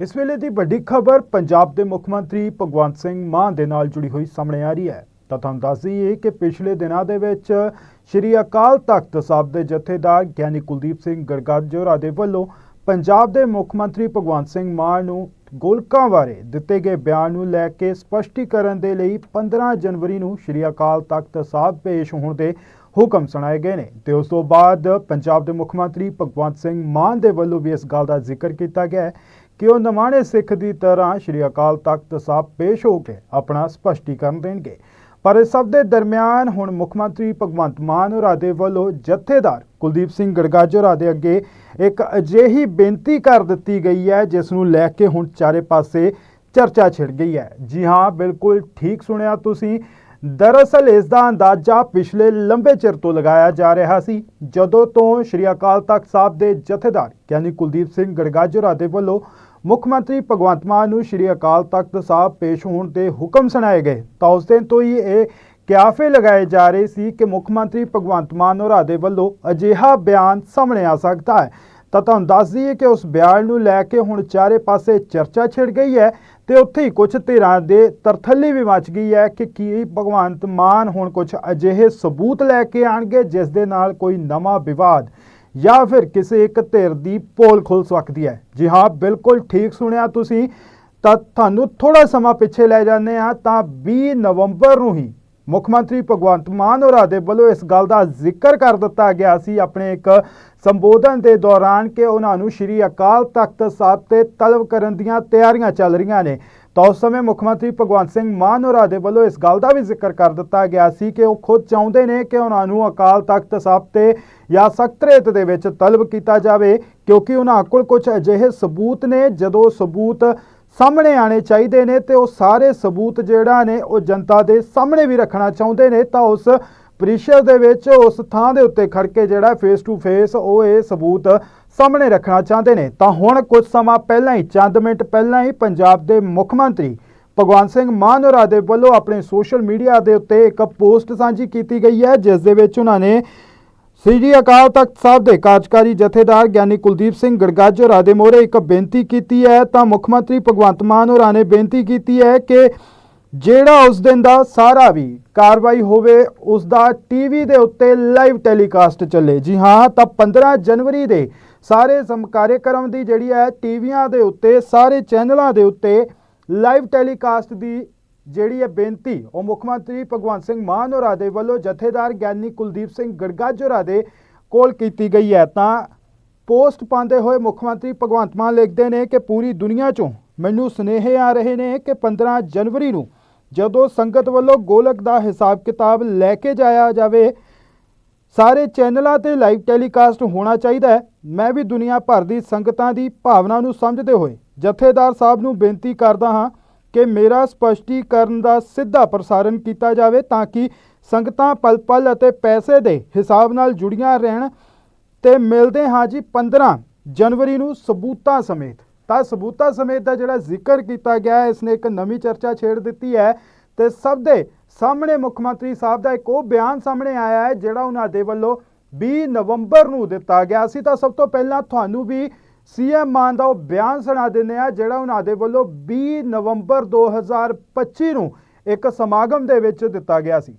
ਇਸ ਵੇਲੇ ਦੀ ਵੱਡੀ ਖਬਰ ਪੰਜਾਬ ਦੇ ਮੁੱਖ ਮੰਤਰੀ ਭਗਵੰਤ ਸਿੰਘ ਮਾਨ ਦੇ ਨਾਲ ਜੁੜੀ ਹੋਈ ਸਾਹਮਣੇ ਆ ਰਹੀ ਹੈ। ਤਾਂ ਤੁਹਾਨੂੰ ਦੱਸ ਦਈਏ ਕਿ ਪਿਛਲੇ ਦਿਨਾਂ ਦੇ ਵਿੱਚ ਸ਼੍ਰੀ ਅਕਾਲ ਤਖਤ ਸਾਹਿਬ ਦੇ ਜਥੇਦਾਰ ਗਿਆਨੀ ਕੁਲਦੀਪ ਸਿੰਘ ਗਰਗਾਜੋਰਾ ਦੇ ਵੱਲੋਂ ਪੰਜਾਬ ਦੇ ਮੁੱਖ ਮੰਤਰੀ ਭਗਵੰਤ ਸਿੰਘ ਮਾਨ ਨੂੰ ਗੋਲਕਾਂ ਬਾਰੇ ਦਿੱਤੇ ਗਏ ਬਿਆਨ ਨੂੰ ਲੈ ਕੇ ਸਪਸ਼ਟੀਕਰਨ ਦੇ ਲਈ 15 ਜਨਵਰੀ ਨੂੰ ਸ਼੍ਰੀ ਅਕਾਲ ਤਖਤ ਸਾਹਿਬ ਪੇਸ਼ ਹੋਣ ਦੇ ਹੁਕਮ ਸੁਣਾਏ ਗਏ ਨੇ ਤੇ ਉਸ ਤੋਂ ਬਾਅਦ ਪੰਜਾਬ ਦੇ ਮੁੱਖ ਮੰਤਰੀ ਭਗਵੰਤ ਸਿੰਘ ਮਾਨ ਦੇ ਵੱਲੋਂ ਵੀ ਇਸ ਗੱਲ ਦਾ ਜ਼ਿਕਰ ਕੀਤਾ ਗਿਆ ਹੈ ਕਿ ਉਹ ਨਵਾਣੇ ਸਿੱਖ ਦੀ ਤਰ੍ਹਾਂ ਸ਼੍ਰੀ ਅਕਾਲ ਤਖਤ ਸਾਹਿਬ ਪੇਸ਼ ਹੋ ਕੇ ਆਪਣਾ ਸਪਸ਼ਟੀਕਰਨ ਦੇਣਗੇ? ਪਰ ਇਸ ਸਭ ਦੇ ਦਰਮਿਆਨ ਹੁਣ ਮੁੱਖ ਮੰਤਰੀ ਭਗਵੰਤ ਮਾਨ ਹੋਰਾਂ ਦੇ ਵੱਲੋਂ ਜਥੇਦਾਰ ਕੁਲਦੀਪ ਸਿੰਘ ਗੜਗਾਜੋਰਾ ਦੇ ਅੱਗੇ ਇੱਕ ਅਜਿਹੀ ਬੇਨਤੀ ਕਰ ਦਿੱਤੀ ਗਈ ਹੈ, ਜਿਸ ਨੂੰ ਲੈ ਕੇ ਹੁਣ ਚਾਰੇ ਪਾਸੇ ਚਰਚਾ ਛਿੜ ਗਈ ਹੈ। ਜੀ ਹਾਂ, ਬਿਲਕੁਲ ਠੀਕ ਸੁਣਿਆ ਤੁਸੀਂ। ਦਰਅਸਲ ਇਸ ਦਾ ਅੰਦਾਜ਼ਾ ਪਿਛਲੇ ਲੰਬੇ ਚਿਰ ਤੋਂ ਲਗਾਇਆ ਜਾ ਰਿਹਾ ਸੀ, ਜਦੋਂ ਤੋਂ ਸ਼੍ਰੀ ਅਕਾਲ ਤਖਤ ਸਾਹਿਬ ਦੇ ਜਥੇਦਾਰ, ਯਾਨੀ ਕੁਲਦੀਪ ਸਿੰਘ ਗੜਗਾਜੋਰਾ ਦੇ ਵੱਲੋਂ ਮੁੱਖ ਮੰਤਰੀ ਭਗਵੰਤ ਮਾਨ ਨੂੰ ਸ਼੍ਰੀ ਅਕਾਲ ਤਖਤ ਸਾਹਿਬ ਪੇਸ਼ ਹੋਣ ਦੇ ਹੁਕਮ ਸੁਣਾਏ ਗਏ। ਤਾਂ ਉਸ ਦਿਨ ਤੋਂ ਹੀ ਇਹ ਕਿਆਫੇ ਲਗਾਏ ਜਾ ਰਹੇ ਸੀ ਕਿ ਮੁੱਖ ਮੰਤਰੀ ਭਗਵੰਤ ਮਾਨ ਹੋਰਾਂ ਦੇ ਵੱਲੋਂ ਅਜਿਹਾ ਬਿਆਨ ਸਾਹਮਣੇ ਆ ਸਕਦਾ ਹੈ। ਤਾਂ ਤੁਹਾਨੂੰ ਦੱਸ ਦਈਏ ਕਿ ਉਸ ਬਿਆਨ ਨੂੰ ਲੈ ਕੇ ਹੁਣ ਚਾਰੇ ਪਾਸੇ ਚਰਚਾ ਛਿੜ ਗਈ ਹੈ ਤੇ ਉੱਥੇ ਹੀ ਕੁਝ ਧਿਰਾਂ ਦੇ ਤਰਥੱਲੀ ਵੀ ਮਚ ਗਈ ਹੈ ਕਿ ਕੀ ਭਗਵੰਤ ਮਾਨ ਹੁਣ ਕੁਝ ਅਜਿਹੇ ਸਬੂਤ ਲੈ ਕੇ ਆਣਗੇ ਜਿਸ ਦੇ ਨਾਲ ਕੋਈ ਨਵਾਂ ਵਿਵਾਦ ਜਾਂ ਫਿਰ ਕਿਸੇ ਇੱਕ ਧਿਰ ਦੀ ਪੋਲ ਖੁੱਲ ਸਕਦੀ ਹੈ। ਜੀ ਹਾਂ, ਬਿਲਕੁਲ ਠੀਕ ਸੁਣਿਆ ਤੁਸੀਂ। ਤਾਂ ਤੁਹਾਨੂੰ ਥੋੜਾ ਸਮਾਂ ਪਿੱਛੇ ਲੈ ਜਾਂਦੇ ਆ ਤਾਂ 20 ਨਵੰਬਰ ਨੂੰ ਹੀ ਮੁੱਖ ਮੰਤਰੀ ਭਗਵੰਤ ਮਾਨ ਹੋਰਾਂ ਦੇ ਵੱਲੋਂ ਇਸ ਗੱਲ ਦਾ ਜ਼ਿਕਰ ਕਰ ਦਿੱਤਾ ਗਿਆ ਸੀ ਆਪਣੇ ਇੱਕ ਸੰਬੋਧਨ ਦੇ ਦੌਰਾਨ ਕਿ ਉਹਨਾਂ ਨੂੰ ਸ਼੍ਰੀ ਅਕਾਲ ਤਖਤ ਸਾਹਿਬ ਤੇ ਤਲਬ ਕਰਨ ਦੀਆਂ ਤਿਆਰੀਆਂ ਚੱਲ ਰਹੀਆਂ ਨੇ। ਤਾਂ ਉਸ ਸਮੇਂ ਮੁੱਖ ਮੰਤਰੀ ਭਗਵੰਤ ਸਿੰਘ ਮਾਨ ਹੋਰਾਂ ਦੇ ਵੱਲੋਂ ਇਸ ਗੱਲ ਦਾ ਵੀ ਜ਼ਿਕਰ ਕਰ ਦਿੱਤਾ ਗਿਆ ਸੀ ਕਿ ਉਹ ਖੁਦ ਚਾਹੁੰਦੇ ਨੇ ਕਿ ਉਹਨਾਂ ਨੂੰ ਅਕਾਲ ਤਖਤ ਸਾਹਿਬ ਤੇ ਜਾਂ ਸਖਤਰੇਤ ਦੇ ਵਿੱਚ ਤਲਬ ਕੀਤਾ ਜਾਵੇ, ਕਿਉਂਕਿ ਉਹਨਾਂ ਕੋਲ ਕੁਝ ਅਜਿਹੇ ਸਬੂਤ ਨੇ ਜਦੋਂ ਸਬੂਤ ਸਾਹਮਣੇ ਆਣੇ ਚਾਹੀਦੇ ਨੇ ਤੇ ਉਹ ਸਾਰੇ ਸਬੂਤ ਜਿਹੜਾ ਨੇ ਉਹ ਜਨਤਾ ਦੇ ਸਾਹਮਣੇ ਵੀ ਰੱਖਣਾ ਚਾਹੁੰਦੇ ਨੇ, ਤਾਂ ਉਸ ਪ੍ਰੀਸ਼ਦ ਦੇ ਵਿੱਚ ਉਸ ਥਾਂ ਦੇ ਉੱਤੇ ਖੜ ਕੇ ਜਿਹੜਾ ਫੇਸ ਟੂ ਫੇਸ ਉਹ ਇਹ ਸਬੂਤ ਸਾਹਮਣੇ ਰੱਖਣਾ ਚਾਹੁੰਦੇ ਨੇ, ਤਾਂ ਹੁਣ ਕੁਝ ਸਮਾਂ ਪਹਿਲਾਂ ਹੀ, ਚੰਦ ਮਿੰਟ ਪਹਿਲਾਂ ਹੀ ਪੰਜਾਬ ਦੇ ਮੁੱਖ ਮੰਤਰੀ ਭਗਵੰਤ ਸਿੰਘ ਮਾਨ ਹੋਰਾਂ ਦੇ ਵੱਲੋਂ ਆਪਣੇ ਸੋਸ਼ਲ ਮੀਡੀਆ ਦੇ ਉੱਤੇ ਇੱਕ ਪੋਸਟ ਸਾਂਝੀ ਕੀਤੀ ਗਈ ਹੈ, ਜਿਸ ਦੇ ਵਿੱਚ ਉਹਨਾਂ ਨੇ ਸ੍ਰੀ ਅਕਾਲ ਤਖਤ ਸਾਹਿਬ ਦੇ ਕਾਰਜਕਾਰੀ ਜਥੇਦਾਰ ਗਿਆਨੀ ਕੁਲਦੀਪ ਸਿੰਘ ਗੜਗਾਜੋਰਾ ਦੇ ਮੋਹਰੇ ਇੱਕ ਬੇਨਤੀ ਕੀਤੀ ਹੈ, ਤਾਂ ਮੁੱਖ ਮੰਤਰੀ ਭਗਵੰਤ ਮਾਨ ਹੋਰਾਂ ਨੇ ਬੇਨਤੀ ਕੀਤੀ ਹੈ ਕਿ ਜਿਹੜਾ ਉਸ ਦਿਨ ਦਾ ਸਾਰਾ ਵੀ ਕਾਰਵਾਈ ਹੋਵੇ, ਉਸ ਦਾ ਟੀਵੀ ਦੇ ਉੱਤੇ ਲਾਈਵ ਟੈਲੀਕਾਸਟ ਚੱਲੇ। ਜੀ ਹਾਂ, ਤਾਂ 15 ਜਨਵਰੀ ਦੇ ਸਾਰੇ ਸਮ ਦੀ ਜਿਹੜੀ ਹੈ ਟੀਵੀਆਂ ਦੇ ਉੱਤੇ, ਸਾਰੇ ਚੈਨਲਾਂ ਦੇ ਉੱਤੇ ਲਾਈਵ ਟੈਲੀਕਾਸਟ ਦੀ ਜਿਹੜੀ ਹੈ ਬੇਨਤੀ, ਉਹ ਮੁੱਖ ਮੰਤਰੀ ਭਗਵੰਤ ਸਿੰਘ ਮਾਨ ਹੋਰਾਂ ਦੇ ਵੱਲੋਂ ਜਥੇਦਾਰ ਗਿਆਨੀ ਕੁਲਦੀਪ ਸਿੰਘ ਗੜਗਾਜ ਹੋਰਾਂ ਦੇ ਕੋਲ ਕੀਤੀ ਗਈ ਹੈ। ਤਾਂ ਪੋਸਟ ਪਾਉਂਦੇ ਹੋਏ ਮੁੱਖ ਮੰਤਰੀ ਭਗਵੰਤ ਮਾਨ ਲਿਖਦੇ ਨੇ ਕਿ ਪੂਰੀ ਦੁਨੀਆ ਚੋਂ ਮੈਨੂੰ ਸੁਨੇਹੇ ਆ ਰਹੇ ਨੇ ਕਿ 15 ਜਨਵਰੀ ਨੂੰ ਜਦੋਂ ਸੰਗਤ ਵੱਲੋਂ ਗੋਲਕ ਦਾ ਹਿਸਾਬ ਕਿਤਾਬ ਲੈ ਕੇ ਜਾਇਆ ਜਾਵੇ ਸਾਰੇ ਚੈਨਲਾਂ ਤੇ ਲਾਈਵ ਟੈਲੀਕਾਸਟ ਹੋਣਾ ਚਾਹੀਦਾ ਹੈ। ਮੈਂ ਵੀ ਦੁਨੀਆ ਭਰ ਦੀ ਸੰਗਤਾਂ ਦੀ ਭਾਵਨਾ ਨੂੰ ਸਮਝਦੇ ਹੋਏ ਜਥੇਦਾਰ ਸਾਹਿਬ ਨੂੰ ਬੇਨਤੀ ਕਰਦਾ ਹਾਂ ਕਿ ਮੇਰਾ ਸਪਸ਼ਟੀਕਰਨ ਦਾ ਸਿੱਧਾ ਪ੍ਰਸਾਰਣ ਕੀਤਾ ਜਾਵੇ ਤਾਂ ਕਿ ਸੰਗਤਾਂ ਪਲ-ਪਲ ਅਤੇ ਪੈਸੇ ਦੇ ਹਿਸਾਬ ਨਾਲ ਜੁੜੀਆਂ ਰਹਿਣ ਤੇ ਮਿਲਦੇ ਹਾਂ ਜੀ 15 ਜਨਵਰੀ ਨੂੰ ਸਬੂਤਾਂ ਸਮੇਤ। ਤਾਂ ਸਬੂਤਾਂ ਸਮੇਤ ਦਾ ਜਿਹੜਾ ਜ਼ਿਕਰ ਕੀਤਾ ਗਿਆ ਹੈ, ਇਸ ਨੇ ਇੱਕ ਨਵੀਂ ਚਰਚਾ ਛੇੜ ਦਿੱਤੀ ਹੈ ਤੇ ਸਭ ਦੇ ਸਾਹਮਣੇ ਮੁੱਖ ਮੰਤਰੀ ਸਾਹਿਬ ਦਾ ਇੱਕ ਉਹ ਬਿਆਨ ਸਾਹਮਣੇ ਆਇਆ ਹੈ, ਜਿਹੜਾ ਉਹਨਾਂ ਦੇ ਵੱਲੋਂ 20 ਨਵੰਬਰ ਨੂੰ ਦਿੱਤਾ ਗਿਆ ਸੀ। ਤਾਂ ਸਭ ਤੋਂ ਪਹਿਲਾਂ ਤੁਹਾਨੂੰ ਵੀ ਸੀਐਮ ਮਾਨ ਦਾ ਉਹ ਬਿਆਨ ਸੁਣਾ ਦਿੰਦੇ ਆ ਜਿਹੜਾ ਉਹਨਾਂ ਦੇ ਵੱਲੋਂ 20 ਨਵੰਬਰ 2025 ਨੂੰ ਇੱਕ ਸਮਾਗਮ ਦੇ ਵਿੱਚ ਦਿੱਤਾ ਗਿਆ ਸੀ।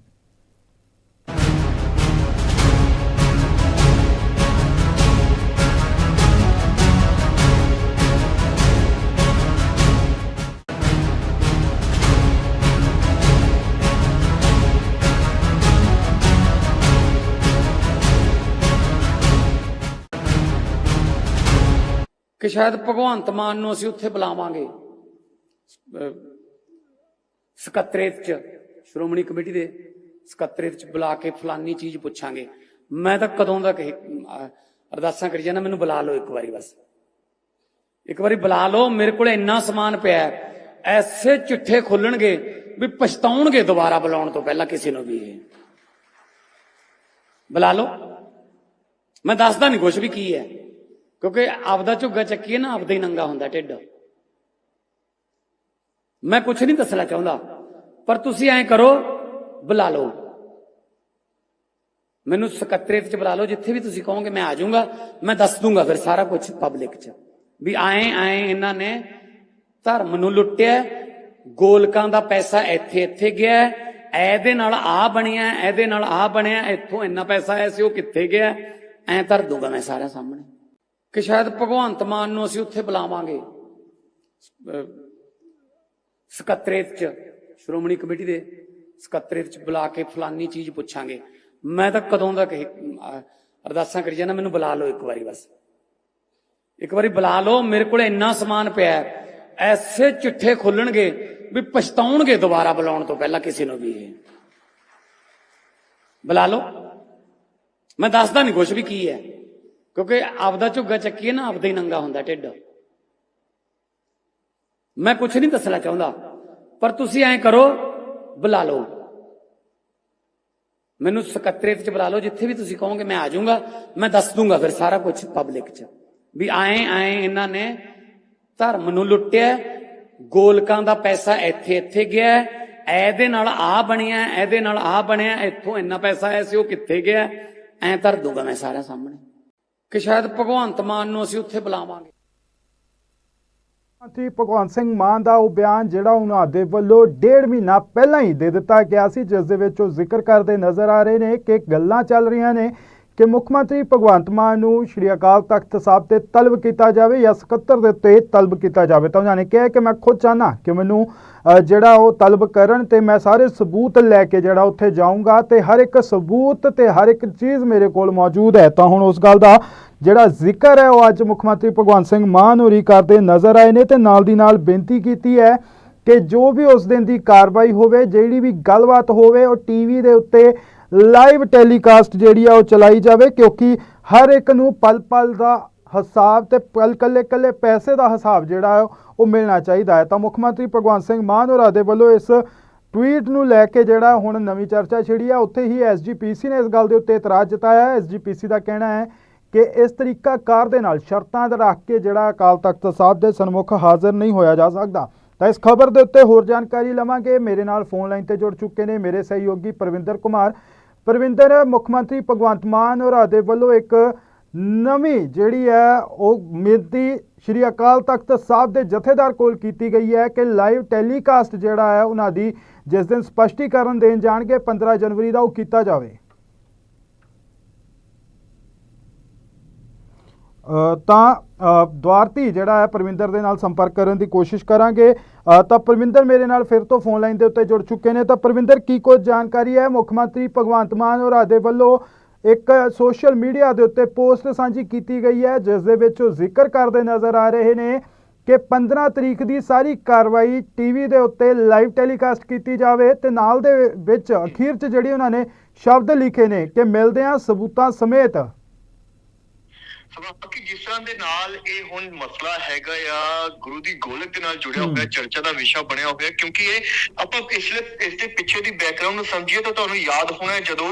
ਕਿ ਸ਼ਾਇਦ ਭਗਵੰਤ ਮਾਨ ਨੂੰ ਅਸੀਂ ਉੱਥੇ ਬੁਲਾਵਾਂਗੇ। ਅਹ ਸਕੱਤਰੇਤ ਚ, ਸ਼੍ਰੋਮਣੀ ਕਮੇਟੀ ਦੇ ਸਕੱਤਰੇਤ ਚ ਬੁਲਾ ਕੇ ਫਲਾਨੀ ਚੀਜ਼ ਪੁੱਛਾਂਗੇ। ਮੈਂ ਤਾਂ ਕਦੋਂ ਦਾ ਕਹੀ ਅਰਦਾਸਾਂ ਕਰੀ ਜਾਂਦਾ, ਮੈਨੂੰ ਬੁਲਾ ਲਓ ਇੱਕ ਵਾਰੀ ਬਸ। ਇੱਕ ਵਾਰੀ ਬੁਲਾ ਲਓ, ਮੇਰੇ ਕੋਲ ਇੰਨਾ ਸਮਾਨ ਪਿਆ ਐਸੇ ਚਿੱਠੇ ਖੁੱਲਣਗੇ ਵੀ ਪਛਤਾਉਣਗੇ ਦੁਬਾਰਾ ਬੁਲਾਉਣ ਤੋਂ ਪਹਿਲਾਂ ਕਿਸੇ ਨੂੰ ਵੀ ਇਹ। ਬੁਲਾ ਲਓ। ਮੈਂ ਦੱਸਦਾ ਨਹੀਂ ਕੁਝ ਵੀ ਕੀ ਹੈ। ਕਿਉਂਕਿ ਆਪਦਾ ਝੁੱਗਾ ਚੱਕੀਏ ਨਾ, ਆਪਦਾ ਹੀ ਨੰਗਾ ਹੁੰਦਾ ਢਿੱਡ। ਮੈਂ ਕੁਝ ਨਹੀਂ ਦੱਸਣਾ ਚਾਹੁੰਦਾ, ਪਰ ਤੁਸੀਂ ਐਂ ਕਰੋ, ਬੁਲਾ ਲਓ। ਮੈਨੂੰ ਸਕੱਤਰੇਤ ਚ ਬੁਲਾ ਲਓ, ਜਿੱਥੇ ਵੀ ਤੁਸੀਂ ਕਹੋਗੇ ਮੈਂ ਆ ਜਾਊਂਗਾ, ਮੈਂ ਦੱਸ ਦੂੰਗਾ ਫਿਰ ਸਾਰਾ ਕੁਝ ਪਬਲਿਕ ਚ। ਵੀ ਆਏ ਆਏ ਇਹਨਾਂ ਨੇ ਧਰਮ ਨੂੰ ਲੁੱਟਿਆ, ਗੋਲਕਾਂ ਦਾ ਪੈਸਾ ਇੱਥੇ ਇੱਥੇ ਗਿਆ, ਇਹਦੇ ਨਾਲ ਆ ਬਣਿਆ, ਇਹਦੇ ਨਾਲ ਆ ਬਣਿਆ, ਇੱਥੋਂ ਇੰਨਾ ਪੈਸਾ ਆਇਆ ਸੀ, ਉਹ ਕਿੱਥੇ ਗਿਆ? ਐਂ ਧਰ ਦੂੰਗਾ ਮੈਂ ਸਾਰਿਆਂ ਸਾਹਮਣੇ। ਕਿ ਸ਼ਾਇਦ ਭਗਵੰਤ ਮਾਨ ਨੂੰ ਅਸੀਂ ਉੱਥੇ ਬੁਲਾਵਾਂਗੇ। ਅਹ ਸਕੱਤਰੇਤ ਚ, ਸ਼੍ਰੋਮਣੀ ਕਮੇਟੀ ਦੇ ਸਕੱਤਰੇਤ ਚ ਬੁਲਾ ਕੇ ਫਲਾਨੀ ਚੀਜ਼ ਪੁੱਛਾਂਗੇ। ਮੈਂ ਤਾਂ ਕਦੋਂ ਦਾ ਅਰਦਾਸਾਂ ਕਰੀ ਜਾਣਾ ਮੈਨੂੰ ਬੁਲਾ ਲਓ ਇੱਕ ਵਾਰੀ ਬਸ। ਇੱਕ ਵਾਰੀ ਬੁਲਾ ਲਓ, ਮੇਰੇ ਕੋਲ ਇੰਨਾ ਸਮਾਨ ਪਿਆ ਐਸੇ ਚਿੱਠੇ ਖੁੱਲਣਗੇ ਵੀ ਪਛਤਾਉਣਗੇ ਦੁਬਾਰਾ ਬੁਲਾਉਣ ਤੋਂ ਪਹਿਲਾਂ ਕਿਸੇ ਨੂੰ ਵੀ ਇਹ। ਬੁਲਾ ਲਓ। ਮੈਂ ਦੱਸਦਾ ਨਹੀਂ ਕੁਝ ਵੀ ਕੀ ਹੈ। ਕਿਉਂਕਿ ਆਪਦਾ ਝੁੱਗਾ ਚੱਕੀਏ ਨਾ, ਆਪਦਾ ਹੀ ਨੰਗਾ ਹੁੰਦਾ ਢਿੱਡ। ਮੈਂ ਕੁਝ ਨਹੀਂ ਦੱਸਣਾ ਚਾਹੁੰਦਾ, ਪਰ ਤੁਸੀਂ ਐਂ ਕਰੋ, ਬੁਲਾ ਲਓ। ਮੈਨੂੰ ਸਕੱਤਰੇਤ ਚ ਬੁਲਾ ਲਓ, ਜਿੱਥੇ ਵੀ ਤੁਸੀਂ ਕਹੋਗੇ ਮੈਂ ਆ ਜਾਊਂਗਾ, ਮੈਂ ਦੱਸ ਦੂੰਗਾ ਫਿਰ ਸਾਰਾ ਕੁਝ ਪਬਲਿਕ ਚ। ਵੀ ਆਏ ਆਏ ਇਹਨਾਂ ਨੇ ਧਰਮ ਨੂੰ ਲੁੱਟਿਆ, ਗੋਲਕਾਂ ਦਾ ਪੈਸਾ ਇੱਥੇ ਇੱਥੇ ਗਿਆ, ਇਹਦੇ ਨਾਲ ਆ ਬਣਿਆ, ਇਹਦੇ ਨਾਲ ਆ ਬਣਿਆ, ਇੱਥੋਂ ਇੰਨਾ ਪੈਸਾ ਆਇਆ ਸੀ, ਉਹ ਕਿੱਥੇ ਗਿਆ? ਐਂ ਧਰ ਦੂੰਗਾ ਮੈਂ ਸਾਰਿਆਂ ਸਾਹਮਣੇ। ਕਿ ਸ਼ਾਇਦ ਭਗਵੰਤ ਮਾਨ ਨੂੰ ਅਸੀਂ ਉੱਥੇ ਬੁਲਾਵਾਂਗੇ। ਮੰਤਰੀ ਭਗਵੰਤ ਸਿੰਘ ਮਾਨ ਦਾ ਉਹ ਬਿਆਨ ਜਿਹੜਾ ਉਹਨਾਂ ਦੇ ਵੱਲੋਂ ਡੇਢ ਮਹੀਨਾ ਪਹਿਲਾਂ ਹੀ ਦੇ ਦਿੱਤਾ ਗਿਆ ਸੀ, ਜਿਸ ਦੇ ਵਿੱਚ ਉਹ ਜ਼ਿਕਰ ਕਰਦੇ ਨਜ਼ਰ ਆ ਰਹੇ ਨੇ ਕਿ ਗੱਲਾਂ ਚੱਲ ਰਹੀਆਂ ਨੇ ਕਿ ਮੁੱਖ ਮੰਤਰੀ ਭਗਵੰਤ ਮਾਨ ਨੂੰ ਸ਼੍ਰੀ ਅਕਾਲ ਤਖਤ ਸਾਹਿਬ ਤੇ ਤਲਬ ਕੀਤਾ ਜਾਵੇ ਜਾਂ ਸਕੱਤਰ ਦੇ ਉੱਤੇ ਤਲਬ ਕੀਤਾ ਜਾਵੇ। ਤਾਂ ਉਹਨਾਂ ਨੇ ਕਿਹਾ ਕਿ ਮੈਂ ਖੁਦ ਚਾਹਨਾ ਕਿ ਮੈਨੂੰ ਜਿਹੜਾ ਉਹ ਤਲਬ ਕਰਨ ਤੇ ਮੈਂ ਸਾਰੇ ਸਬੂਤ ਲੈ ਕੇ ਜਿਹੜਾ ਉੱਥੇ ਜਾਊਂਗਾ ਤੇ ਹਰ ਇੱਕ ਸਬੂਤ ਤੇ ਹਰ ਇੱਕ ਚੀਜ਼ ਮੇਰੇ ਕੋਲ ਮੌਜੂਦ ਹੈ। ਤਾਂ ਹੁਣ ਉਸ ਗੱਲ ਦਾ ਜਿਹੜਾ ਜ਼ਿਕਰ ਹੈ, ਉਹ ਅੱਜ ਮੁੱਖ ਮੰਤਰੀ ਭਗਵੰਤ ਸਿੰਘ ਮਾਨ ਹੋਰੀ ਕਰਦੇ ਨਜ਼ਰ ਆਏ ਨੇ ਤੇ ਨਾਲ ਦੀ ਨਾਲ ਬੇਨਤੀ ਕੀਤੀ ਹੈ ਕਿ ਜੋ ਵੀ ਉਸ ਦਿਨ ਦੀ ਕਾਰਵਾਈ ਹੋਵੇ, ਜਿਹੜੀ ਵੀ ਗੱਲਬਾਤ ਹੋਵੇ, ਉਹ ਟੀਵੀ ਦੇ ਉੱਤੇ ਲਾਈਵ ਟੈਲੀਕਾਸਟ ਜਿਹੜੀ ਆ ਉਹ ਚਲਾਈ ਜਾਵੇ, ਕਿਉਂਕਿ ਹਰ ਇੱਕ ਨੂੰ ਪਲ ਪਲ ਦਾ ਹਿਸਾਬ ਤੇ ਪਲ ਕੱਲੇ ਕੱਲੇ ਪੈਸੇ ਦਾ ਹਿਸਾਬ ਜਿਹੜਾ ਉਹ ਮਿਲਣਾ ਚਾਹੀਦਾ ਹੈ। ਤਾਂ ਮੁੱਖ ਮੰਤਰੀ ਭਗਵੰਤ ਸਿੰਘ ਮਾਨ ਹੋਰਾਂ ਦੇ ਵੱਲੋਂ ਇਸ ਟਵੀਟ ਨੂੰ ਲੈ ਕੇ ਜਿਹੜਾ ਹੁਣ ਨਵੀਂ ਚਰਚਾ ਛਿੜੀ ਆ, ਉੱਥੇ ਹੀ ਐਸਜੀਪੀਸੀ ਨੇ ਇਸ ਗੱਲ ਦੇ ਉੱਤੇ ਇਤਰਾਜ਼ ਜਤਾਇਆ। ਹੈ ਐਸਜੀਪੀਸੀ ਦਾ ਕਹਿਣਾ ਹੈ ਕਿ ਇਸ ਤਰੀਕਾ ਕਾਰ ਦੇ ਨਾਲ ਸ਼ਰਤਾਂ ਦੇ ਰੱਖ ਕੇ ਜਿਹੜਾ ਅਕਾਲ ਤਖਤ ਸਾਹਿਬ ਦੇ ਸਨਮੁਖ ਹਾਜ਼ਰ ਨਹੀਂ ਹੋਇਆ ਜਾ ਸਕਦਾ। ਤਾਂ ਇਸ ਖਬਰ ਦੇ ਉੱਤੇ ਹੋਰ ਜਾਣਕਾਰੀ ਲਵਾਂਗੇ। ਮੇਰੇ ਨਾਲ ਫੋਨ ਲਾਈਨ ਤੇ ਜੁੜ ਚੁੱਕੇ ਨੇ ਮੇਰੇ ਸਹਿਯੋਗੀ ਪ੍ਰਵਿੰਦਰ ਕੁਮਾਰ। ਪਰਵਿੰਦਰ, ਮੁੱਖ ਮੰਤਰੀ ਭਗਵੰਤ ਮਾਨ ਹੋਰਾਂ ਦੇ ਵੱਲੋਂ ਇੱਕ ਨਵੀਂ ਜਿਹੜੀ ਹੈ, ਉਹ ਮਿਹਨਤੀ ਸ਼੍ਰੀ ਅਕਾਲ ਤਖਤ ਸਾਹਿਬ ਦੇ ਜਥੇਦਾਰ ਕੋਲ ਕੀਤੀ ਗਈ ਹੈ ਕਿ ਲਾਈਵ ਟੈਲੀਕਾਸਟ ਜਿਹੜਾ ਹੈ, ਉਹਨਾਂ ਦੀ ਜਿਸ ਦਿਨ ਸਪਸ਼ਟੀਕਰਨ ਦੇਣ ਜਾਣਗੇ 15 ਜਨਵਰੀ ਦਾ ਉਹ ਕੀਤਾ ਜਾਵੇ। ਤਾਂ ਦੁਆਰਤੀ ਜਿਹੜਾ ਹੈ, ਪਰਵਿੰਦਰ ਦੇ ਨਾਲ ਸੰਪਰਕ ਕਰਨ ਦੀ ਕੋਸ਼ਿਸ਼ ਕਰਾਂਗੇ। ਤਾਂ ਪਰਵਿੰਦਰ ਮੇਰੇ ਨਾਲ ਫਿਰ ਤੋਂ ਫੋਨ ਲਾਈਨ ਦੇ ਉੱਤੇ ਜੁੜ ਚੁੱਕੇ ਨੇ। ਤਾਂ ਪਰਵਿੰਦਰ, ਕੀ ਕੁਝ ਜਾਣਕਾਰੀ ਹੈ? ਮੁੱਖ ਮੰਤਰੀ ਭਗਵੰਤ ਮਾਨ ਹੋਰਾਂ ਦੇ ਵੱਲੋਂ ਇੱਕ ਸੋਸ਼ਲ ਮੀਡੀਆ ਦੇ ਉੱਤੇ ਪੋਸਟ ਸਾਂਝੀ ਕੀਤੀ ਗਈ ਹੈ, ਜਿਸ ਦੇ ਵਿੱਚ ਉਹ ਜ਼ਿਕਰ ਕਰਦੇ ਨਜ਼ਰ ਆ ਰਹੇ ਨੇ ਕਿ 15 ਤਰੀਕ ਦੀ ਸਾਰੀ ਕਾਰਵਾਈ ਟੀਵੀ ਦੇ ਉੱਤੇ ਲਾਈਵ ਟੈਲੀਕਾਸਟ ਕੀਤੀ ਜਾਵੇ ਤੇ ਨਾਲ ਦੇ ਵਿੱਚ ਅਖੀਰ 'ਚ ਜਿਹੜੀ ਉਹਨਾਂ ਨੇ ਸ਼ਬਦ ਲਿਖੇ ਨੇ ਕਿ ਮਿਲਦੇ ਆ ਸਬੂਤਾਂ ਸਮੇਤ ਬਾਕੀ ਜਿਸ ਤਰ੍ਹਾਂ ਦੇ ਨਾਲ ਇਹ ਹੁਣ ਮਸਲਾ ਹੈਗਾ ਆ ਗੁਰੂ ਦੀ ਗੋਲਕ ਦੇ ਨਾਲ ਜੁੜਿਆ ਹੋਇਆ ਚਰਚਾ ਦਾ ਵਿਸ਼ਾ ਬਣਿਆ ਹੋਇਆ ਕਿਉਂਕਿ ਇਹ ਆਪਾਂ ਪਿਛਲੇ ਇਸ ਦੇ ਪਿੱਛੇ ਦੀ ਬੈਕਗ੍ਰਾਉਂਡ ਨੂੰ ਸਮਝੀਏ ਤਾਂ ਤੁਹਾਨੂੰ ਯਾਦ ਹੋਣਾ ਜਦੋਂ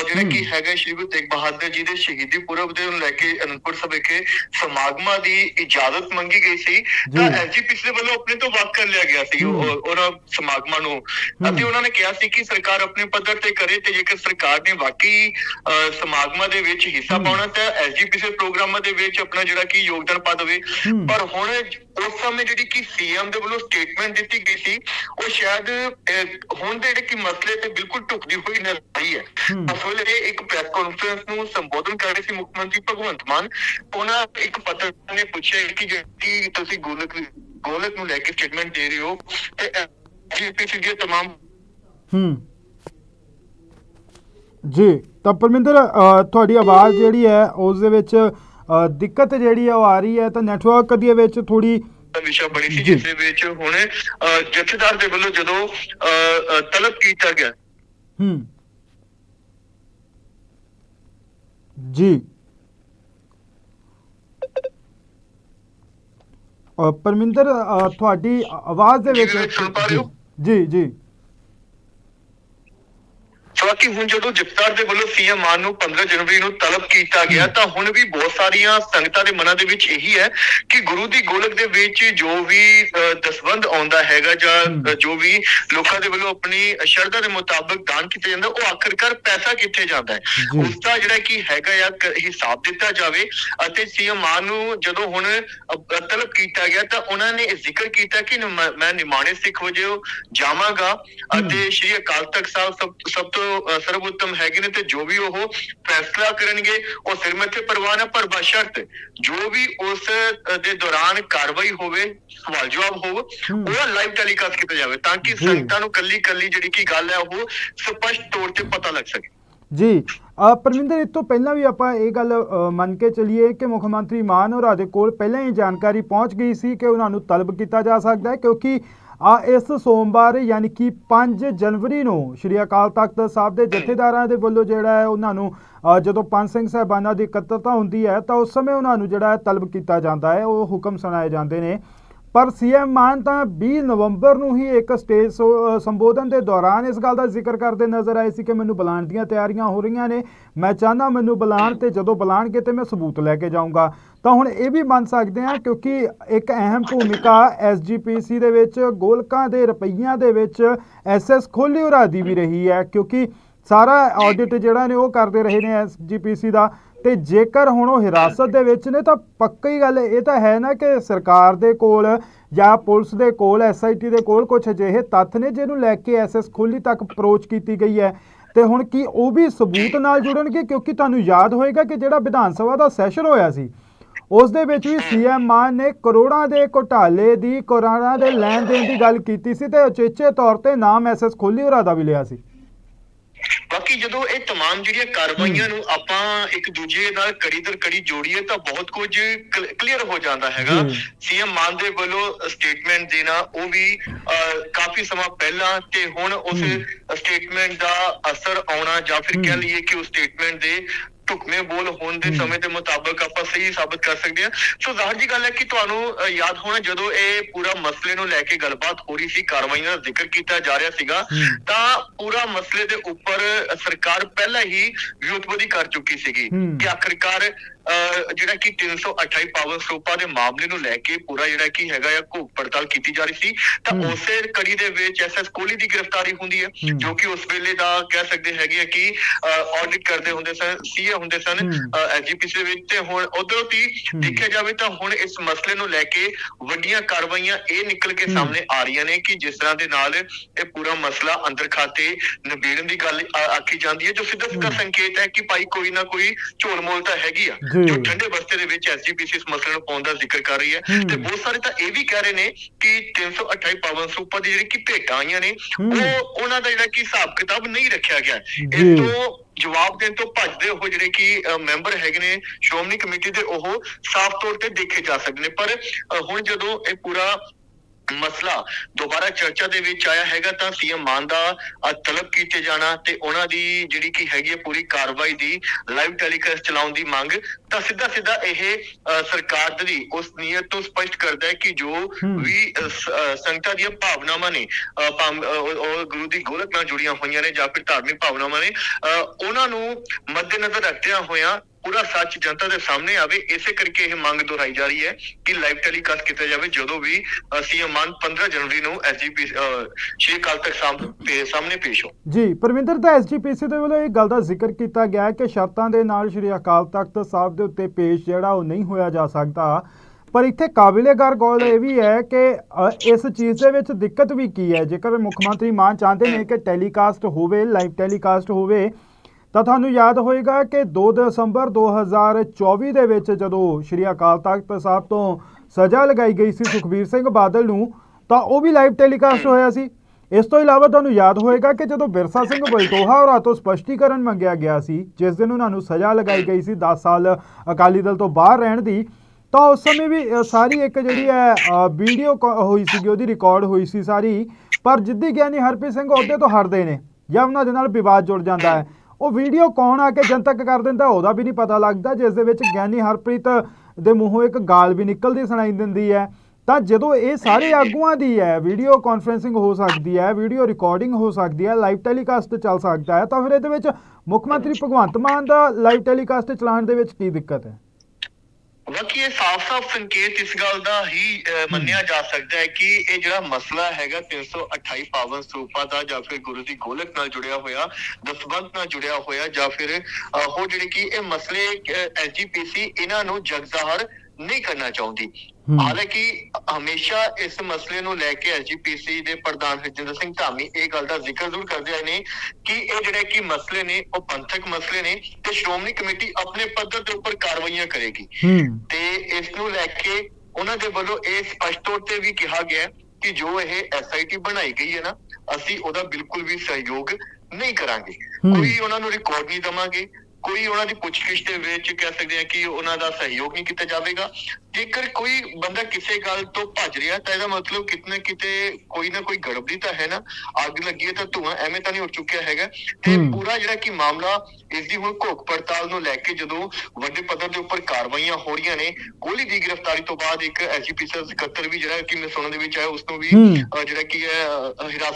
ਜਿਹੜੇ ਕੀ ਹੈਗਾ ਸ਼੍ਰੀ ਗੁਰੂ ਤੇਗ ਬਹਾਦਰ ਜੀ ਦੇ ਸ਼ਹੀਦੀ ਪੁਰਬ ਦੇ ਨੂੰ ਲੈ ਕੇ ਅਨੰਦਪੁਰ ਸਾਹਿਬ ਵਿਖੇ ਸਮਾਗਮਾਂ ਦੀ ਇਜਾਜ਼ਤ ਮੰਗੀ ਗਈ ਸੀ ਤਾਂ। ਐਸਜੀਪੀਸੀ ਦੇ ਵੱਲੋਂ ਆਪਣੇ ਤੋਂ ਵੱਖ ਕਰ ਲਿਆ ਗਿਆ ਸੀ ਉਹ- ਉਹਨਾਂ ਸਮਾਗਮਾਂ ਨੂੰ। ਅਤੇ ਉਹਨਾਂ ਨੇ ਕਿਹਾ ਸੀ ਕਿ ਸਰਕਾਰ ਆਪਣੇ ਪੱਧਰ ਤੇ ਕਰੇ ਤੇ ਜੇਕਰ ਸਰਕਾਰ ਨੇ ਵਾਕਈ ਸਮਾਗਮਾਂ ਦੇ ਵਿੱਚ ਹਿੱਸਾ ਪਾਉਣਾ ਤਾਂ ਐਸਜੀਪੀਸੀ ਪ੍ਰੋਗਰਾਮਾਂ ਦੇ ਵਿੱਚ ਆਪਣਾ ਜਿਹੜਾ ਕਿ ਯੋਗਦਾਨ ਪਾ ਦੇਵੇ। ਪਰ ਹੁਣ ਉਸ ਸਮੇਂ ਜਿਹੜੀ ਕਿ ਸੀਐਮ ਦੇ ਵੱਲੋਂ ਸਟੇਟਮੈਂਟ ਦਿੱਤੀ ਗਈ ਸੀ ਉਹ ਸ਼ਾਇਦ ਹੁਣ ਦੇ ਜਿਹੜੇ ਕਿ ਮਸਲੇ ਤੇ ਬਿਲਕੁਲ ਢੁਕਦੀ ਹੋਈ ਨਜ਼ਰ ਆਈ ਹੈ। ਉਸ ਵੇਲੇ ਇੱਕ ਪ੍ਰੈਸ ਕਾਨਫਰੰਸ ਨੂੰ ਸੰਬੋਧਨ ਕਰ ਰਹੇ ਸੀ ਮੁੱਖ ਮੰਤਰੀ ਭਗਵੰਤ ਮਾਨ ਉਹਨਾਂ ਇੱਕ ਪੱਤਰਕਾਰ ਨੇ ਪੁੱਛਿਆ ਕਿ ਜਿਹੜੀ ਤੁਸੀਂ ਗੋਲਕ ਗੋਲਕ ਨੂੰ ਲੈ ਕੇ ਸਟੇਟਮੈਂਟ ਦੇ ਰਹੇ ਹੋ ਤੇ ਐਸਜੀਪੀਸੀ ਦੀਆਂ ਤਮਾਮ ਹੂੰ ਜੀ ਤਾਂ ਪਰਮਿੰਦਰ ਤੁਹਾਡੀ ਆਵਾਜ਼ ਜਿਹੜੀ ਹੈ ਉਸ ਦੇ ਵਿੱਚ ਦਿੱਕਤ ਜਿਹੜੀ ਹੈ ਉਹ ਆ ਰਹੀ ਹੈ ਤਾਂ ਨੈਟਵਰਕ ਦੇ ਵਿੱਚ ਥੋੜੀ ਵਿਸ਼ਾ ਬਣੀ ਸੀ। ਜਿਸ ਦੇ ਵਿੱਚ ਹੁਣ ਜਥੇਦਾਰ ਦੇ ਵੱਲੋਂ ਜਦੋਂ ਤਲਬ ਕੀਤਾ ਗਿਆ ਹੂੰ ਜੀ ਪਰਮਿੰਦਰ ਤੁਹਾਡੀ ਆਵਾਜ਼ ਦੇ ਵਿੱਚ ਜੀ? ਜੀ ਬਾਕੀ ਹੁਣ ਜਦੋਂ ਜਥੇਦਾਰ ਦੇ ਵੱਲੋਂ ਸੀਐਮ ਮਾਨ ਨੂੰ 15 ਜਨਵਰੀ ਨੂੰ ਤਲਬ ਕੀਤਾ ਗਿਆ ਤਾਂ ਹੁਣ ਵੀ ਬਹੁਤ ਸਾਰੀਆਂ ਸੰਗਤਾਂ ਦੇ ਮਨਾਂ ਦੇ ਵਿੱਚ ਇਹੀ ਹੈ ਕਿ ਗੁਰੂ ਦੀ ਗੋਲਕ ਦੇ ਵਿੱਚ ਜੋ ਵੀ ਅਹ, ਦਸਵੰਧ ਆਉਂਦਾ ਹੈਗਾ ਜਾਂ ਜੋ ਵੀ ਲੋਕਾਂ ਦੇ ਵੱਲੋਂ ਆਪਣੀ ਸ਼ਰਧਾ ਦੇ ਮੁਤਾਬਕ ਦਾਨ ਕੀਤਾ ਜਾਂਦਾ ਉਹ ਆਖਰਕਾਰ ਪੈਸਾ ਕਿੱਥੇ ਜਾਂਦਾ ਹੈ। ਉਸ ਦਾ ਜਿਹੜਾ ਕੀ ਹੈਗਾ ਆ ਹਿਸਾਬ ਦਿੱਤਾ ਜਾਵੇ ਅਤੇ ਸੀਐਮ ਮਾਨ ਨੂੰ ਜਦੋਂ ਹੁਣ ਤਲਬ ਕੀਤਾ ਗਿਆ ਤਾਂ ਉਹਨਾਂ ਨੇ ਇਹ ਜ਼ਿਕਰ ਕੀਤਾ ਕਿ ਮੈਂ ਨਿਮਾਣੇ ਸਿੱਖ ਵਜੋਂ ਜਾਵਾਂਗਾ ਅਤੇ ਸ਼੍ਰੀ ਅਕਾਲ ਤਖਤ ਸਾਹਿਬ ਸਭ ਸਭ ਤੋਂ ਅ, ਸਰਵਉੱਤਮ ਹੈਗੇ ਨੇ ਤੇ ਜੋ ਵੀ ਉਹ ਫੈਸਲਾ ਕਰਨਗੇ ਉਹ ਸਿਰ ਮੱਥੇ ਪ੍ਰਵਾਨ ਹੈ ਪਰ ਬਸ਼ਰਤ ਜੋ ਵੀ ਉਸ ਦੇ ਦੌਰਾਨ ਕਾਰਵਾਈ ਹੋਵੇ ਸਵਾਲ ਜਵਾਬ ਹੋਵੇ। ਉਹ ਲਾਈਵ ਟੈਲੀਕਾਸਟ ਕੀਤਾ ਜਾਵੇ ਤਾਂ ਕਿ। ਸੰਗਤਾਂ ਨੂੰ ਕੱਲੀ ਕੱਲੀ ਜਿਹੜੀ ਕੀ ਗੱਲ ਹੈ ਉਹ ਸਪਸ਼ਟ ਤੌਰ ਤੇ ਪਤਾ ਲੱਗ ਸਕੇ ਜੀ ਪਰਮਿੰਦਰ ਇਸ ਤੋਂ ਪਹਿਲਾਂ ਵੀ ਆਪਾਂ ਇਹ ਗੱਲ ਮੰਨ ਕੇ ਚੱਲੀਏ ਕਿ ਮੁੱਖ ਮੰਤਰੀ ਮਾਨ ਹੋਰਾਂ ਦੇ ਕੋਲ ਪਹਿਲਾਂ ਹੀ ਜਾਣਕਾਰੀ ਪਹੁੰਚ ਗਈ ਸੀ ਕਿ ਉਹਨਾਂ ਨੂੰ ਤਲਬ ਕੀਤਾ ਜਾ ਸਕਦਾ ਹੈ ਕਿਉਂਕਿ ਆ ਇਸ ਸੋਮਵਾਰ ਯਾਨੀ ਕਿ 5 ਜਨਵਰੀ ਨੂੰ ਸ਼੍ਰੀ ਅਕਾਲ ਤਖਤ ਸਾਹਿਬ ਦੇ ਜਥੇਦਾਰਾਂ ਦੇ ਵੱਲੋਂ ਜਿਹੜਾ ਹੈ ਉਹਨਾਂ ਨੂੰ ਜਦੋਂ ਪੰਜ ਸਿੰਘ ਸਾਹਿਬਾਨਾਂ ਦੀ ਇਕੱਤਰਤਾ ਹੁੰਦੀ ਹੈ ਤਾਂ ਉਸ ਸਮੇਂ ਉਹਨਾਂ ਨੂੰ ਜਿਹੜਾ ਹੈ ਤਲਬ ਕੀਤਾ ਜਾਂਦਾ ਹੈ। ਉਹ ਹੁਕਮ ਸੁਣਾਏ ਜਾਂਦੇ ਨੇ। ਪਰ ਸੀਐਮ ਮਾਨ ਤਾਂ 20 ਨਵੰਬਰ ਨੂੰ ਹੀ ਇੱਕ ਸਟੇਜ ਸੋ- ਸੰਬੋਧਨ ਦੇ ਦੌਰਾਨ ਇਸ ਗੱਲ ਦਾ ਜ਼ਿਕਰ ਕਰਦੇ ਨਜ਼ਰ ਆਏ ਸੀ ਕਿ ਮੈਨੂੰ ਬੁਲਾਉਣ ਦੀਆਂ ਤਿਆਰੀਆਂ ਹੋ ਰਹੀਆਂ ਨੇ। ਮੈਂ ਚਾਹਨਾ ਮੈਨੂੰ ਬੁਲਾਉਣ ਤੇ ਜਦੋਂ ਬੁਲਾਉਣਗੇ ਤੇ ਮੈਂ ਸਬੂਤ ਲੈ ਕੇ ਜਾਊਂਗਾ। ਤਾਂ ਹੁਣ ਇਹ ਵੀ ਮੰਨ ਸਕਦੇ ਹਾਂ ਕਿਉਂਕਿ ਇੱਕ ਅਹਿਮ ਭੂਮਿਕਾ ਐਸਜੀਪੀਸੀ ਦੇ ਵਿੱਚ, ਗੋਲਕਾਂ ਦੇ ਰੁਪਈਆਂ ਦੇ ਵਿੱਚ ਐਸਐਸ ਖੋਲੀ ਹੋਰਾਂ ਦੀ ਵੀ ਰਹੀ ਹੈ। ਕਿਉਂਕਿ ਸਾਰਾ ਆਡਿਟ ਜਿਹੜਾ ਨੇ ਉਹ ਕਰਦੇ ਰਹੇ ਨੇ ਐਸਜੀਪੀਸੀ ਦਾ। ਤੇ ਜੇਕਰ ਹੁਣ ਉਹ ਹਿਰਾਸਤ ਦੇ ਵਿੱਚ ਨੇ, ਤਾਂ ਪੱਕੀ ਗੱਲ ਇਹ ਤਾਂ ਹੈ ਨਾ ਕਿ ਸਰਕਾਰ ਦੇ ਕੋਲ ਜਾਂ ਪੁਲਿਸ ਦੇ ਕੋਲ ਐਸਆਈਟੀ ਦੇ ਕੋਲ ਕੁਝ ਅਜਿਹੇ ਤੱਥ ਨੇ ਜਿਹਨੂੰ ਲੈ ਕੇ ਐਸਐਸ ਖੋਲੀ ਤੱਕ ਅਪਰੋਚ ਕੀਤੀ ਗਈ ਹੈ। ਤੇ ਹੁਣ ਕੀ ਉਹ ਵੀ ਸਬੂਤ ਨਾਲ ਜੁੜਨਗੇ? ਕਿਉਂਕਿ ਤੁਹਾਨੂੰ ਯਾਦ ਹੋਏਗਾ ਕਿ ਜਿਹੜਾ ਵਿਧਾਨ ਸਭਾ ਦਾ ਸੈਸ਼ਨ ਹੋਇਆ ਸੀ, ਉਸ ਦੇ ਵਿੱਚ ਵੀ ਸੀਐਮ ਮਾਨ ਨੇ ਕਰੋੜਾਂ ਦੇ ਘੁਟਾਲੇ ਦੀ, ਕਰੋੜਾਂ ਦੇ ਲੈਣ ਦੇਣ ਦੀ ਗੱਲ ਕੀਤੀ ਸੀ ਤੇ ਉਚੇਚੇ ਤੌਰ ਤੇ ਨਾਮ ਐਸਐਸ ਖੋਲੀ ਹੋਰਾਂ ਦਾ ਵੀ ਲਿਆ ਸੀ। ਬਾਕੀ ਜਦੋਂ ਇਹ तमाम ਜਿਹੜੀਆਂ ਕਾਰਵਾਈਆਂ ਨੂੰ ਆਪਾਂ ਇੱਕ ਦੂਜੇ ਨਾਲ ਕੜੀ ਦਰ ਕੜੀ ਜੋੜੀਏ ਤਾਂ ਬਹੁਤ ਕੁਝ ਕਲੀਅਰ ਹੋ ਜਾਂਦਾ ਹੈਗਾ ਜੀ। ਸੀਐਮ ਮਾਨ ਦੇ ਵੱਲੋਂ ਸਟੇਟਮੈਂਟ ਦੇਣਾ ਉਹ ਵੀ ਅਹ, ਕਾਫੀ ਸਮਾਂ ਪਹਿਲਾਂ ਤੇ ਹੁਣ ਉਸ ਸਟੇਟਮੈਂਟ ਦਾ ਅਸਰ ਆਉਣਾ ਜਾਂ ਫਿਰ ਕਹਿ ਹਮ। ਲਈਏ ਕਿ ਉਸ ਸਟੇਟਮੈਂਟ ਦੇ ਢੁਕਵੇਂ ਬੋਲ ਹੋਣ ਦੇ। ਸਮੇਂ ਦੇ ਮੁਤਾਬਕ ਆਪਾਂ ਸਹੀ ਸਾਬਤ ਕਰ ਸਕਦੇ ਹਾਂ ਸੋ ਜ਼ਾਹਰ ਜੀ ਗੱਲ ਹੈ ਕਿ ਤੁਹਾਨੂੰ ਯਾਦ ਹੋਣਾ ਜਦੋਂ ਇਹ ਪੂਰਾ ਮਸਲੇ ਨੂੰ ਲੈ ਕੇ ਗੱਲਬਾਤ ਹੋ ਰਹੀ ਸੀ ਕਾਰਵਾਈਆਂ ਦਾ ਜ਼ਿਕਰ ਕੀਤਾ ਜਾ ਰਿਹਾ ਸੀਗਾ। ਤਾਂ ਪੂਰਾ ਮਸਲੇ ਦੇ ਉੱਪਰ ਸਰਕਾਰ ਪਹਿਲਾਂ ਹੀ ਵਿਉਤਪਤੀ ਕਰ ਚੁੱਕੀ ਸੀਗੀ। ਕਿ ਆਖਰਕਾਰ ਜਿਹੜਾ ਕਿ 328 ਪਾਵਰ ਸਟੋਪਾਂ ਦੇ ਮਾਮਲੇ ਨੂੰ ਲੈ ਕੇ ਪੂਰਾ ਜਿਹੜਾ ਕੀ ਹੈਗਾ ਆ ਘੋਖ ਪੜਤਾਲ ਕੀਤੀ ਜਾ ਰਹੀ ਸੀ ਤਾਂ। ਉਸੇ ਕੜੀ ਦੇ ਵਿੱਚ ਐਸਐਸ ਕੋਹਲੀ ਦੀ ਗ੍ਰਿਫਤਾਰੀ ਹੁੰਦੀ ਹੈ। ਜੋ ਕਿ ਉਸ ਵੇਲੇ ਦਾ ਕਹਿ ਸਕਦੇ ਹੈਗੇ ਆ ਕਿ ਆਡਿਟ ਕਰਦੇ ਹੁੰਦੇ ਸਨ ਸੀਏ ਹੁੰਦੇ ਸਨ ਹਮ। ਐਸਜੀਪੀਸੀ ਦੇ ਵਿੱਚ ਤੇ ਹੁਣ ਉਧਰੋਂ ਹਮ। ਦੇਖਿਆ ਜਾਵੇ ਤਾਂ ਹੁਣ ਇਸ ਮਸਲੇ ਨੂੰ ਲੈ ਕੇ ਵੱਡੀਆਂ ਕਾਰਵਾਈਆਂ ਇਹ ਨਿਕਲ ਕੇ ਹਮ। ਸਾਹਮਣੇ ਆ ਰਹੀਆਂ ਨੇ ਕਿ ਜਿਸ ਤਰ੍ਹਾਂ ਦੇ ਨਾਲ ਇਹ ਪੂਰਾ ਮਸਲਾ ਅੰਦਰ ਖਾਤੇ ਨਿਬੇੜਨ ਦੀ ਗੱਲ ਆਖੀ ਜਾਂਦੀ ਹੈ ਜੋ ਸਿੱਧਾ ਸਿੱਧਾ। ਸੰਕੇਤ ਹੈ ਕਿ ਭਾਈ ਕੋਈ ਨਾ ਕੋਈ ਝੋਲ ਮੋਲ ਤਾਂ ਹੈਗੀ ਆ ਜੀ। ਠੰਡੇ ਬਸਤੇ ਦੇ ਵਿੱਚ ਐਸਜੀਪੀਸੀ ਇਸ ਮਸਲੇ ਨੂੰ ਪਾਉਣ ਦਾ ਜ਼ਿਕਰ ਕਰ ਰਹੀ ਹੈ। ਤੇ ਬਹੁਤ ਸਾਰੇ ਤਾਂ ਇਹ ਵੀ ਕਹਿ ਰਹੇ ਨੇ ਕਿ 328 ਪਾਵਨ ਸੁਪਰ ਦੀ ਜਿਹੜੀ ਕਿ ਭੇਟਾਂ ਆਈਆਂ ਨੇ। ਉਹ ਉਹਨਾਂ ਦਾ ਜਿਹੜਾ ਕਿ ਹਿਸਾਬ ਕਿਤਾਬ ਨਹੀਂ ਰੱਖਿਆ ਗਿਆ। ਇਸ ਤੋਂ ਜਵਾਬ ਦੇਣ ਤੋਂ ਭੱਜਦੇ ਉਹ ਜਿਹੜੇ ਕਿ ਮੈਂਬਰ ਹੈਗੇ ਨੇ ਸ਼੍ਰੋਮਣੀ ਕਮੇਟੀ ਦੇ ਉਹ ਸਾਫ਼ ਤੌਰ ਤੇ ਦੇਖੇ ਜਾ ਸਕਦੇ ਨੇ ਪਰ ਹੁਣ ਜਦੋਂ ਇਹ ਪੂਰਾ ਮਸਲਾ ਦੁਬਾਰਾ ਚਰਚਾ ਦੇ ਵਿੱਚ ਆਇਆ ਹੈਗਾ ਤਾਂ ਸੀਐਮ ਮਾਨ ਦਾ ਤਲਬ ਕੀਤੇ ਜਾਣਾ ਤੇ ਉਹਨਾਂ ਦੀ ਜਿਹੜੀ ਕੀ ਹੈਗੀ ਹੈ ਪੂਰੀ ਕਾਰਵਾਈ ਦੀ ਲਾਈਵ ਟੈਲੀਕਾਸਟ ਚਲਾਉਣ ਦੀ ਮੰਗ ਤਾਂ ਸਿੱਧਾ ਸਿੱਧਾ ਇਹ ਸਰਕਾਰ ਦੀ ਉਸ ਨੀਅਤ ਤੋਂ ਸਪਸ਼ਟ ਕਰਦਾ ਹੈ ਕਿ ਜੋ। ਵੀ ਸੰਗਤਾਂ ਦੀਆਂ ਭਾਵਨਾਵਾਂ ਨੇ ਉਹ ਗੁਰੂ ਦੀ ਗੋਲਕ ਨਾਲ ਜੁੜੀਆਂ ਹੋਈਆਂ ਨੇ ਜਾਂ ਫਿਰ ਧਾਰਮਿਕ ਭਾਵਨਾਵਾਂ ਨੇ ਉਹਨਾਂ ਨੂੰ ਮੱਦੇਨਜ਼ਰ ਰੱਖਦਿਆਂ ਹੋਇਆਂ ਪੂਰਾ ਸੱਚ ਜਨਤਾ ਦੇ ਸਾਹਮਣੇ ਆਵੇ, ਇਸੇ ਕਰਕੇ ਇਹ ਮੰਗ ਦੁਹਰਾਈ ਜਾ ਰਹੀ ਹੈ ਕਿ ਲਾਈਵ ਟੈਲੀਕਾਸਟ ਕੀਤਾ ਜਾਵੇ, ਜਦੋਂ ਵੀ ਸੀਐਮ ਮਾਨ 15 ਜਨਵਰੀ ਨੂੰ ਐਸਜੀਪੀ ਸ਼੍ਰੀ ਅਕਾਲ ਤਖਤ ਸਾਹਮਣੇ ਪੇਸ਼ ਹੋ ਜੀ, ਪਰਮਿੰਦਰ ਦਾ ਐਸਜੀਪੀਸੀ ਦੇ ਵੱਲੋਂ ਇਹ ਗੱਲ ਦਾ ਜ਼ਿਕਰ ਕੀਤਾ ਗਿਆ ਕਿ ਸ਼ਰਤਾਂ ਦੇ ਨਾਲ ਸ਼੍ਰੀ ਅਕਾਲ ਤਖਤ ਸਾਹਿਬ ਦੇ ਉੱਤੇ ਪੇਸ਼ ਜਿਹੜਾ ਉਹ ਨਹੀਂ ਹੋਇਆ ਜਾ ਸਕਦਾ। ਪਰ ਇੱਥੇ ਕਾਬਿਲੇ ਗੌਰ ਇਹ ਵੀ ਹੈ ਕਿ ਇਸ ਚੀਜ਼ ਦੇ ਵਿੱਚ ਦਿੱਕਤ ਵੀ ਕੀ ਹੈ? ਜੇਕਰ ਮੁੱਖ ਮੰਤਰੀ ਮਾਨ ਚਾਹੁੰਦੇ ਨੇ ਕਿ ਟੈਲੀਕਾਸਟ ਹੋਵੇ ਲਾਈਵ ਟੈਲੀਕਾਸਟ ਹੋਵੇ ਤਾਂ ਤੁਹਾਨੂੰ ਯਾਦ ਹੋਏਗਾ ਕਿ 2 ਦਸੰਬਰ 2024 ਦੇ ਵਿੱਚ ਜਦੋਂ ਸ਼੍ਰੀ ਅਕਾਲ ਤਖਤ ਸਾਹਿਬ ਤੋਂ ਸਜ਼ਾ ਲਗਾਈ ਗਈ ਸੀ ਸੁਖਬੀਰ ਸਿੰਘ ਬਾਦਲ ਨੂੰ, ਤਾਂ ਉਹ ਵੀ ਲਾਈਵ ਟੈਲੀਕਾਸਟ ਹੋਇਆ ਸੀ। ਇਸ ਤੋਂ ਇਲਾਵਾ ਤੁਹਾਨੂੰ ਯਾਦ ਹੋਏਗਾ ਕਿ ਜਦੋਂ ਬਿਰਸਾ ਸਿੰਘ ਬਲਟੋਹਾ ਹੋਰਾਂ ਤੋਂ ਸਪਸ਼ਟੀਕਰਨ ਮੰਗਿਆ ਗਿਆ ਸੀ, ਜਿਸ ਦਿਨ ਉਹਨਾਂ ਨੂੰ ਸਜ਼ਾ ਲਗਾਈ ਗਈ ਸੀ 10 ਸਾਲ ਅਕਾਲੀ ਦਲ ਤੋਂ ਬਾਹਰ ਰਹਿਣ ਦੀ, ਤਾਂ ਉਸ ਸਮੇਂ ਵੀ ਸਾਰੀ ਇੱਕ ਜਿਹੜੀ ਹੈ ਵੀਡੀਓ ਕਾ- ਹੋਈ ਸੀਗੀ, ਉਹਦੀ ਰਿਕਾਰਡ ਹੋਈ ਸੀ ਸਾਰੀ, ਪਰ ਜਿੱਦੀ ਗਿਆਨੀ ਹਰਪ੍ਰੀਤ ਸਿੰਘ ਉਹਦੇ ਤੋਂ ਹਟਦੇ ਨੇ ਜਾਂ ਉਹਨਾਂ ਦੇ ਨਾਲ ਵਿਵਾਦ ਜੁੜ ਜਾਂਦਾ ਹੈ। ਉਹ ਵੀਡੀਓ ਕੌਣ ਆ ਕੇ ਜਨਤਕ ਕਰ ਦਿੰਦਾ ਉਹਦਾ ਵੀ ਨਹੀਂ ਪਤਾ ਲੱਗਦਾ, ਜਿਸ ਦੇ ਵਿੱਚ ਗਿਆਨੀ ਹਰਪ੍ਰੀਤ ਦੇ ਮੂੰਹੋਂ ਇੱਕ ਗਾਲ ਵੀ ਨਿਕਲਦੀ ਸੁਣਾਈ ਦਿੰਦੀ ਹੈ। ਤਾਂ ਜਦੋਂ ਇਹ ਸਾਰੇ ਆਗੂਆਂ ਦੀ ਹੈ, ਵੀਡੀਓ ਕਾਨਫਰੈਂਸਿੰਗ ਹੋ ਸਕਦੀ ਹੈ, ਵੀਡੀਓ ਰਿਕਾਰਡਿੰਗ ਹੋ ਸਕਦੀ ਹੈ ਲਾਈਵ ਟੈਲੀਕਾਸਟ ਚੱਲ ਸਕਦਾ ਹੈ, ਤਾਂ ਫਿਰ ਇਹਦੇ ਵਿੱਚ ਮੁੱਖ ਮੰਤਰੀ ਭਗਵੰਤ ਮਾਨ ਦਾ ਲਾਈਵ ਟੈਲੀਕਾਸਟ ਚਲਾਉਣ ਦੇ ਵਿੱਚ ਕੀ ਦਿੱਕਤ ਹੈ? ਬਾਕੀ ਇਹ ਸਾਫ਼-ਸਾਫ਼ ਸੰਕੇਤ ਇਸ ਗੱਲ ਦਾ ਹੀ ਮੰਨਿਆ ਜਾ ਸਕਦਾ ਹੈ ਕਿ ਇਹ ਜਿਹੜਾ ਮਸਲਾ ਹੈਗਾ 328 ਪਾਵਨ ਸਰੂਪਾਂ ਦਾ ਜਾਂ ਫਿਰ ਗੁਰੂ ਦੀ ਗੋਲਕ ਨਾਲ ਜੁੜਿਆ ਹੋਇਆ ਦਸਵੰਤ ਨਾਲ ਜੁੜਿਆ ਹੋਇਆ ਜਾਂ ਫਿਰ ਉਹ ਜਿਹੜੇ ਕਿ ਇਹ ਮਸਲੇ ਐਸਜੀਪੀਸੀ ਇਹਨਾਂ ਨੂੰ ਜਗਜ਼ਾਹਰ ਨਹੀਂ ਕਰਨਾ ਚਾਹੁੰਦੀ। ਹਾਲਾਂਕਿ ਹਮੇਸ਼ਾ ਇਸ ਮਸਲੇ ਨੂੰ ਲੈ ਕੇ ਐਸਜੀਪੀਸੀ ਦੇ ਪ੍ਰਧਾਨ ਹਰਜਿੰਦਰ ਸਿੰਘ ਧਾਮੀ ਇਹ ਗੱਲ ਦਾ ਜ਼ਿਕਰ ਜ਼ਰੂਰ ਕਰਦੇ ਆਏ ਨੇ ਕਿ ਇਹ ਜਿਹੜੇ ਕਿ ਮਸਲੇ ਨੇ ਉਹ ਪੰਥਕ ਮਸਲੇ ਨੇ ਤੇ ਸ਼੍ਰੋਮਣੀ ਕਮੇਟੀ ਆਪਣੇ ਪੱਧਰ ਦੇ ਉੱਪਰ ਕਾਰਵਾਈਆਂ ਕਰੇਗੀ। ਤੇ ਇਸ ਨੂੰ ਲੈ ਕੇ ਉਹਨਾਂ ਦੇ ਵੱਲੋਂ ਇਹ ਸਪਸ਼ਟ ਤੌਰ ਤੇ ਵੀ ਕਿਹਾ ਗਿਆ ਕਿ ਜੋ ਇਹ ਐਸਆਈਟੀ ਬਣਾਈ ਗਈ ਹੈ ਨਾ ਅਸੀਂ ਉਹਦਾ ਬਿਲਕੁਲ ਵੀ ਸਹਿਯੋਗ ਨਹੀਂ ਕਰਾਂਗੇ। ਕੋਈ ਉਹਨਾਂ ਨੂੰ ਰਿਕਾਰਡ ਨਹੀਂ ਦਵਾਂਗੇ ਕੋਈ ਉਹਨਾਂ ਦੀ ਪੁੱਛਗਿੱਛ ਦੇ ਵਿੱਚ ਕਹਿ ਸਕਦੇ ਆ ਕਿ ਉਹਨਾਂ ਦਾ ਸਹਿਯੋਗ ਨਹੀਂ ਕੀਤਾ ਜਾਵੇਗਾ ਜੇਕਰ ਕੋਈ ਬੰਦਾ ਕਿਸੇ ਗੱਲ ਤੋਂ ਭੱਜ ਰਿਹਾ ਤਾਂ ਇਹਦਾ ਮਤਲਬ ਕਿਤਨੇ ਕਿਤੇ ਕੋਈ ਨਾ ਕੋਈ ਗੜਬੜੀ ਤਾਂ ਹੈ ਨਾ ਅੱਗ ਲੱਗੀ ਹੈ ਤਾਂ ਧੂਆਂ ਐਵੇਂ ਤਾਂ ਨਹੀਂ ਉੱਡ ਚੁੱਕਿਆ ਹੈਗਾ ਤੇ ਹੂੰ। ਪੂਰਾ ਜਿਹੜਾ ਕਿ ਮਾਮਲਾ ਇਸ ਦੀ ਹੁਣ ਘੋਖ ਪੜਤਾਲ ਨੂੰ ਲੈ ਕੇ ਜਦੋਂ ਵੱਡੇ ਪੱਧਰ ਦੇ ਉੱਪਰ ਕਾਰਵਾਈਆਂ ਹੋ ਰਹੀਆਂ ਨੇ ਕੋਹਲੀ ਦੀ ਗ੍ਰਿਫਤਾਰੀ ਤੋਂ ਬਾਅਦ ਇੱਕ ਐਸਜੀਪੀਸੀ ਸਕੱਤਰ ਵੀ ਜਿਹੜਾ ਕਿ ਮੈਂ ਸੁਣਨ ਦੇ ਵਿੱਚ ਆਇਆ ਉਸ ਨੂੰ ਵੀ ਹੂੰ। ਜਿਹੜਾ ਕੀ ਹੈ